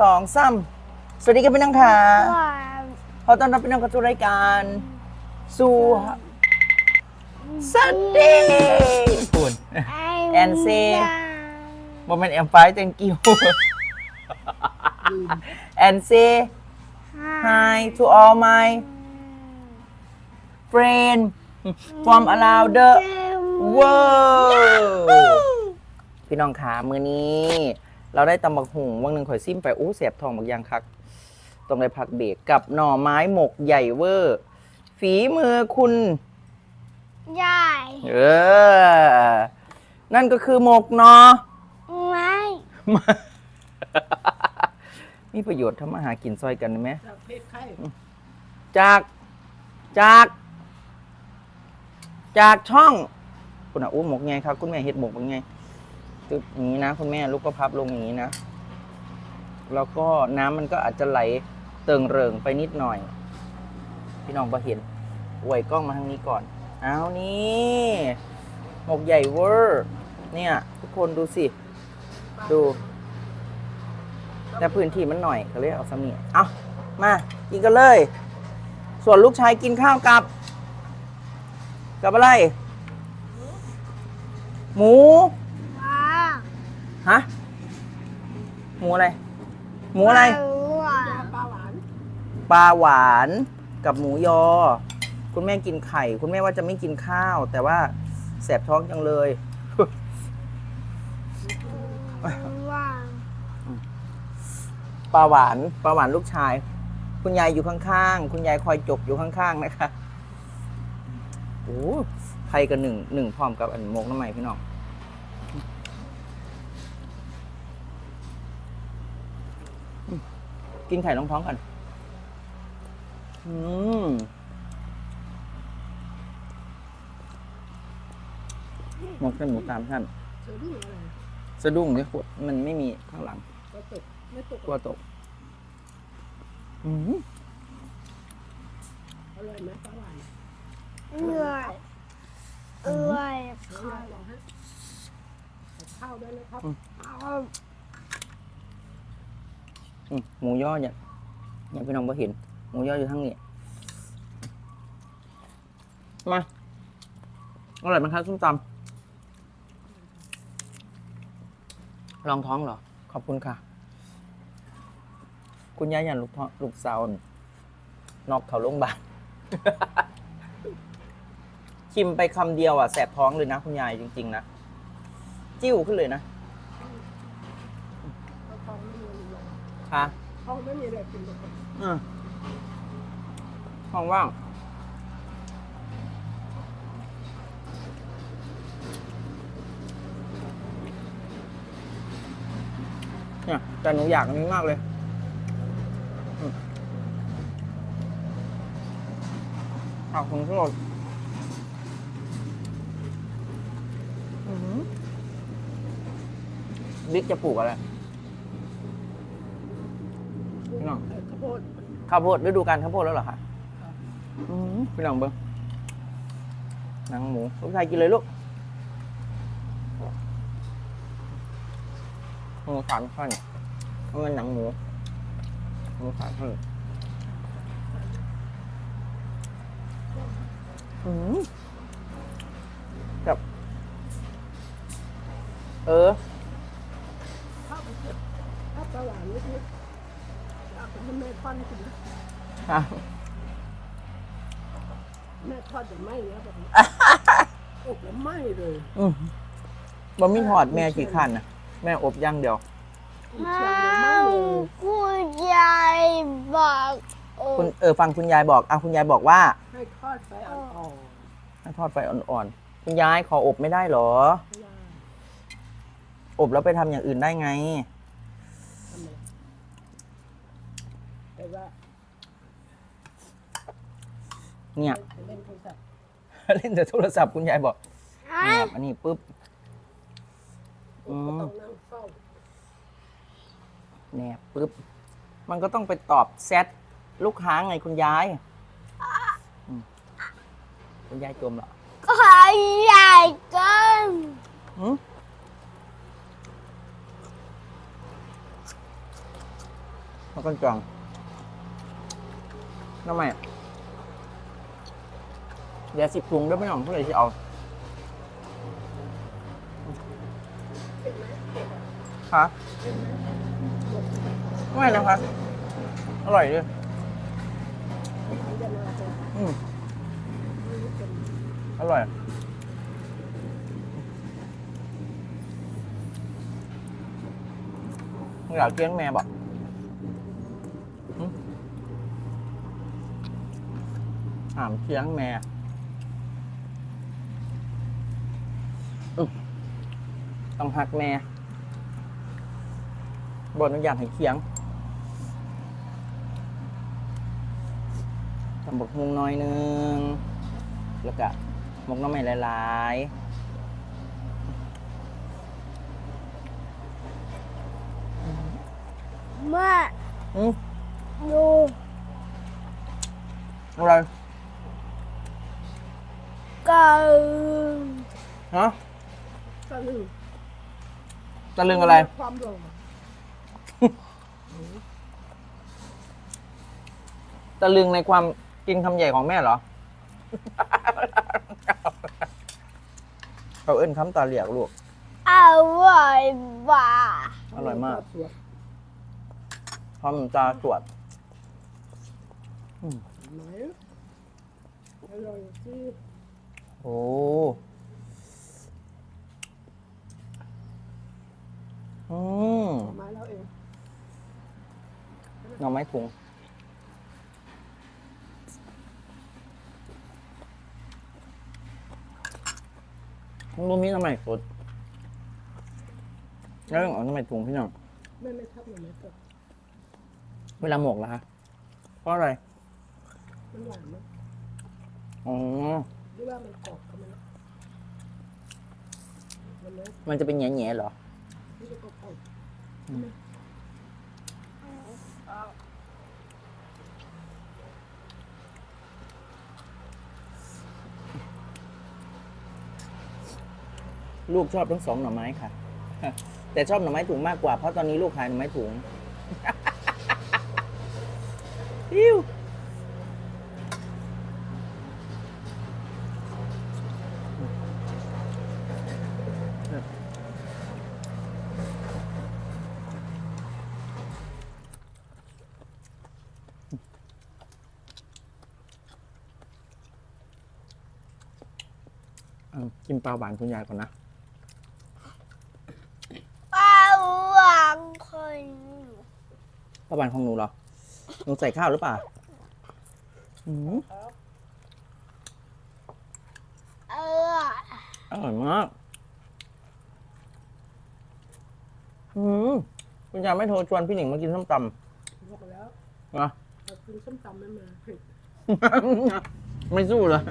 สองสามสวัสดีครับพี่น้องค่ะว่าขอต้อนรับพี่น้องเข้าสู่รายการสู่สันดีปุ่นแอนเซ่โมเมนต์แอมไฟ thank you and say hi to all my friend from around the world พี่น้องขามือนี้ เราได้ตำบักหุ่งวังหนึ่งข่อยซิมไปอู้เสียบทองบักอยางคักต้องได้พักเบรกกับหน่อไม้หมกใหญ่เวอร์ ฝีมือคุณใหญ่เออ นั่นก็คือหมกหนอ ไม่มีประโยชน์ทำอาหารกินซอยกันไหม จากเพศไข้จาก จาก จากช่อง คุณอะอู้หมกไงครับ คุณแม่เห็ดหมกเป็นไง ตึบอย่างนี้นะคุณแม่ลูกก็พับลงอย่างนี้นะ แล้วก็น้ำมันก็อาจจะไหลเติงเริงไปนิดหน่อย พี่น้องพอเห็นอวยกล้องมาทางนี้ก่อนเอานี่หมกใหญ่เวอร์เนี่ย ทุกคนดูสิ ดู แต่พื้นที่มันหน่อยก็เลยเอาสมีเอามากินกันเลย ส่วนลูกชายกินข้าวกับ กับอะไร หมู ฮะ หมูอะไร หมูอะไร ปลาหวานปลาหวานกับหมูยอ คุณแม่กินไข่ คุณแม่ว่าจะไม่กินข้าว แต่ว่าแสบท้องจังเลย ว่าปลาหวานปลาหวานลูกชาย คุณยายอยู่ข้างๆ คุณยายคอยจกอยู่ข้างๆนะคะโอ้ไข่กับหนึ่งหนึ่งพร้อมกับอันมกน้ำใหม่พี่น้องอืม กินไข่ท้องท้องๆกันอืมหมกเป็นหมูตามท่านเสือรุ่งอะไรสะดุ้งเนี่ยขวดมันไม่มีข้างหลังก็ตกไม่ตกกลัวตก อืมอร่อยไหมปลาหวานเอื่อยเอื่อยเดี๋ยวยายลองให้ข้าวด้วยนะครับเอาอืม หมูย่อเนี่ยเนี่ยพี่น้องพอเห็น หมูย่ออยู่ทั้งนี้มาอร่อยไหมครับส้มตำลองท้องเหรอ ขอบคุณค่ะ คุณยายยันลูกท้องลูกสาวนอกเขาโรงพยาบาลชิมไปคำเดียวอะแสบท้องเลยนะ คุณยายจริง ๆ นะ จิ้วขึ้นเลยนะท้องไม่มีอะไร ค่ะท้องไม่มีอะไรกินหรอกครับอืมห้องว่างเนี่ยแต่หนูอยากอันนี้มากเลยอืมขอบคุณทุกคนอื้อหือบิ๊กจะปลูกอะไร พี่น้องเอ่อข้าวโพดข้าวโพดฤดูกาลข้าวโพดแล้วเหรอคะอืมพี่น้องเบิ้งหนังหมูลูกชายกินเลยลูกหมูสามท่อนเพราะมันหนังหมูหมูสามท่อนอืมแบบเออ ข้าวข้าวปลาหวานนิดๆ เอาเป็นแม่ทอดให้กินนะค่ะแม่ทอดจะไหม้แล้วแบบนี้โอ้โหไหม้เลยอืมบะหมี่ทอดแม่กี่ขั้นนะแม่อบอย่างเดียว อีกเชียงเลยไหม้เลยคุณยายบอกโอ้คุณเออฟังคุณยายบอกอะคุณยายบอกว่าให้ทอดไฟอ่อนให้ทอดไฟอ่อนๆคุณยายขออบไม่ได้เหรอๆไม่ได้อบแล้วไปทำอย่างอื่นได้ไง ทำไม แต่ว่าเนี่ยจะเล่นโทรศัพท์เล่นแต่โทรศัพท์คุณยายบอกฮะเนี่ยอันนี้ปุ๊บ อืก็มต้องนั่งเฝ้าแนบปุ๊บ มันก็ต้องไปตอบแซดลูกค้าไงคุณยายอืมคุณยายจมเหรอก็ใหญ่เกินหืมแล้วก็จอง น้ำใหม่เดี๋ยวสิบถุงด้วยพี่น้องเพื่าไหมเผ็ดอ่เผ็ดไหมไม่นะคะอร่อยด้วยอืมอร่อยอยากเลี้ยงแม่บอก ถามเลี้ยงแม่อึ๊บต้องหักแม่บอนุญาตให้เคียงทำบกฮุงน้อยหนึง แล้วก็หมกหน้ำใหม่หลายๆแม่อืมดูอะไร กันฮะตะลึงตะลึงอะไร ความหลงตะลึงในความกินคำใหญ่ของแม่เหรอ เขาเอิ้นคำตาเหลียกลูก อร่อยบ่าอร่อยมากสวยคำตาสวดไหนอร่อยที่ โอ้อืมไม้เราเองหน่อไม้ถุงมันบ่มีหน่อไม้สดแล้วต้องเอาหน่อไม้ถุงพี่น้องแม่ไม่ทับหน่อยไหมก็เวลาหมกเหรอคะเพราะอะไรมันหวานมั้ยอ๋อ หรือว่ามันกรอบก็ไม่รู้มันเลยมันจะเป็นแง่ๆเหรอนี่จะกรอบอืมลูกชอบทั้งสองหน่อไม้ค่ะ แต่ชอบหน่อไม้ถุงมากกว่า เพราะตอนนี้ลูกขายหน่อไม้ถุง อิ้ว กินปลาหวานคุณยายก่อนนะปลาหวานคนปลาหวานของหนูเหรอ หนูใส่ข้าวหรือเปล่าอืมอร่อยอร่อยมากอืมคุณยายไม่โทรชวนพี่หนิงมากินส้มตๆบอกไปแล้วำนะ เรากินส้มตำไม่มาเผ็ด ไม่สู้เลย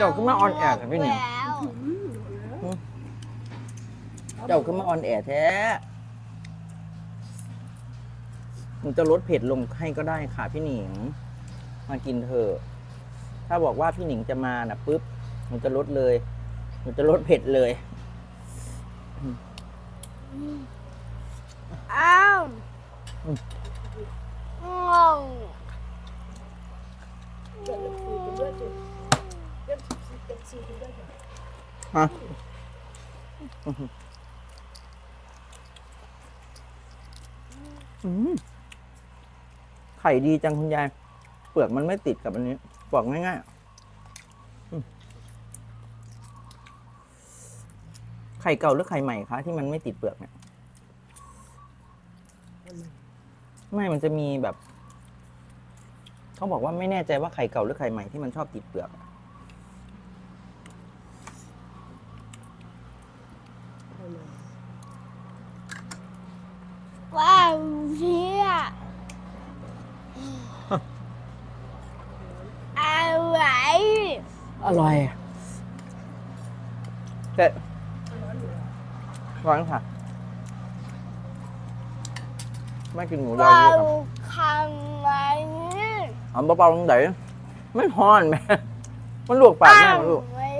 เจ้าขึ้นมาออนแอร์กับพี่หนิงแล้วอืมหมดแล้วเจ้าขึ้นมาออนแอร์แท้หนูจะลดเผ็ดลงให้ก็ได้ค่ะพี่หนิง มากินเถอะ ถ้าบอกว่าพี่หนิงจะมานะปุ๊บหนูจะลดเลยหนูจะลดเผ็ดเลย อ้าวอืม งง ฮะอืมไข่ดีจังคุณยาย เปลือกมันไม่ติดกับอันนี้บอกง่ายๆไข่เก่าหรือไข่ใหม่คะที่มันไม่ติดเปลือกเนี่ยไหนไม่มันจะมีแบบ เขาบอกว่าไม่แน่ใจว่าไข่เก่าหรือไข่ใหม่ที่มันชอบติดเปลือกอะ อันไหน ว้าวเชี่ยอะไร อร่อยแต่ร้อนอยู่แล้วร้อนค่ะ ไม่กินหมูยอว้าเยอะวครับคังไหนเอาเบาๆลงไหนไม่ฮ้อนแม่ มันลวกปากแม่มันลูกไม่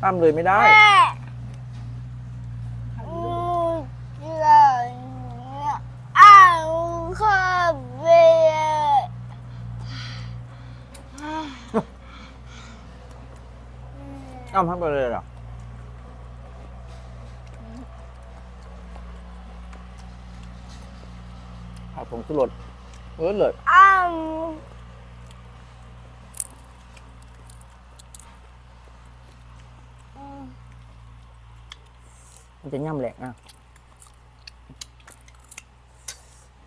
ข้ามเลยไม่ได้ แม่ ใคร อื รู้ มจะเนี่ยอ้าวขอบเบียร์ อ้าวพักไปเลยเหรอผัดผงชูรสเออเลยอ้าวมันจะย่ำแหลกนะ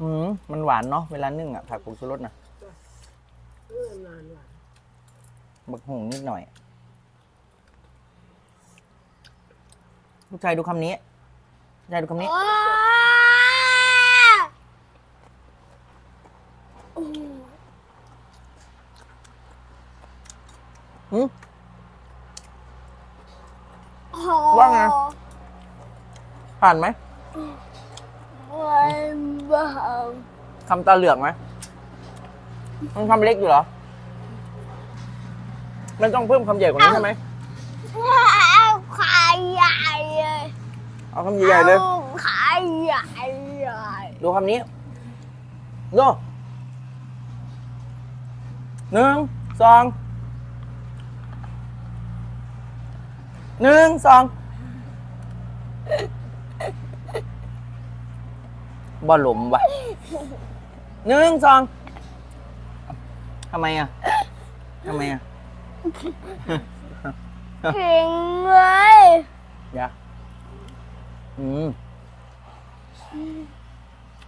อืมมันหวานเนาะเวลานึ่งอะผัดผงชูรสนะเออนานว่ะบักหงนิดหน่อย ลูกชายดูคำนี้ลูกชายดูคำนี้ ว้าอืมหืม โอ้ว่าไง ผ่านไหมวันบ้าคำตาเหลือกไหมมันคำเล็กอยู่เหรอ มันต้องเพิ่มคำใหญ่กว่านี้ใช่ไหม เอาขาใหญ่เลย เอา คำใหญ่ๆเลยอาขาใหญ่เลยดูคำนี้ดูหนึ่งสองหนึ่งสองบ่หลุมวะหนึ่งสองทำไมอะทำไมอะถึงเลยอย่า อืม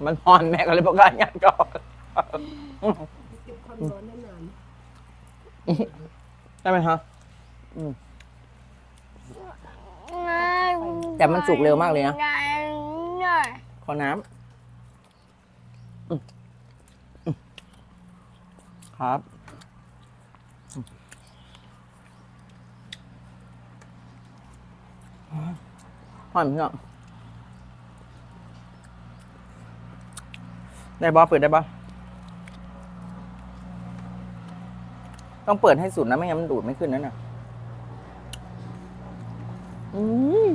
มันนอนแม่ก็เลยบอกว่าอย่างก่อนเก็บความร้อนได้นานใช่ไหมฮะแต่มันสุกเร็วมากเลยนะ ขอน้ำอืมอืมครับ หอมพี่น้อง ได้บอเปิดได้บอต้องเปิดให้สุดนะ ไม่งั้นมันดูดไม่ขึ้นนั่นน่ะอืม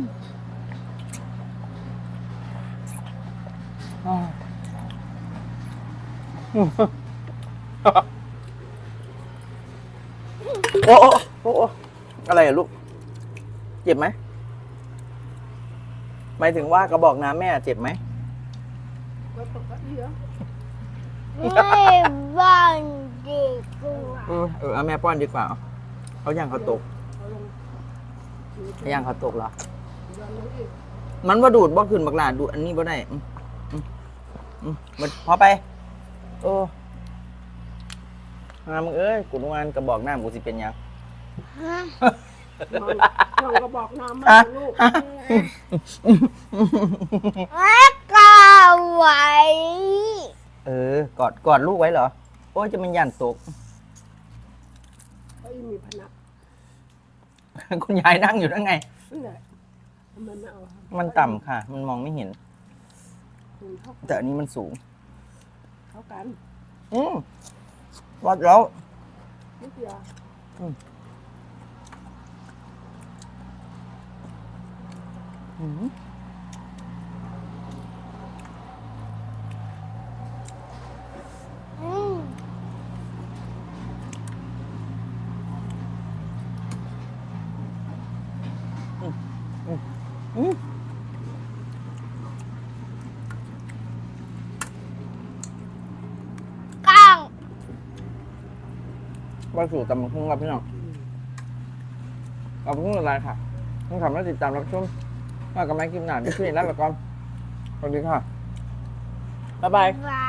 อ่าโอ้โอ้โอ้โอ้อะไรอะลูก เจ็บไหมหมายถึงว่ากระบอกน้ำแม่เจ็บไหมก็ปกติ เหรอไม่บ้านเด็กกว่าเออเออเอาแม่ป้อนดีกว่าเอาเขาย่างเขาตกเอาลงเขาย่างเขาตกเหรอย้อนลงอีกมันว่าดูดบ่ขึ้นบักหลาดูดอันนี้บ่ได้อืมอืมอืมมันพอไป โอ้งามงเอ้ยกูนวานกระบอกน้ำกูสิเป็นหยังฮะมองมองก็บอกน้ำมาอะลูกแม่กา ไว้ เออ กอดกอดลูกไว้เหรอ โอ้ยจะมันยันตกเอ้ยมีพนักคุณยายนั่งอยู่นั่งไงนั่นแหละทำไมไม่เอามันต่ำค่ะ มันมองไม่เห็น คุณเท่าแต่อันนี้มันสูง เท่ากันอืมวัดแล้ว นิดเดียวอืม ก้างวัดสู่ตำบักหุ่งครับพี่น้องขอบคุณอะไรค่ะต้องทำแล้วติดตามรับชมมากกับแม่กิมหนาที่ช่วยแล้วละก่อนสวัสดีค่ะ บ๊ายบายไว้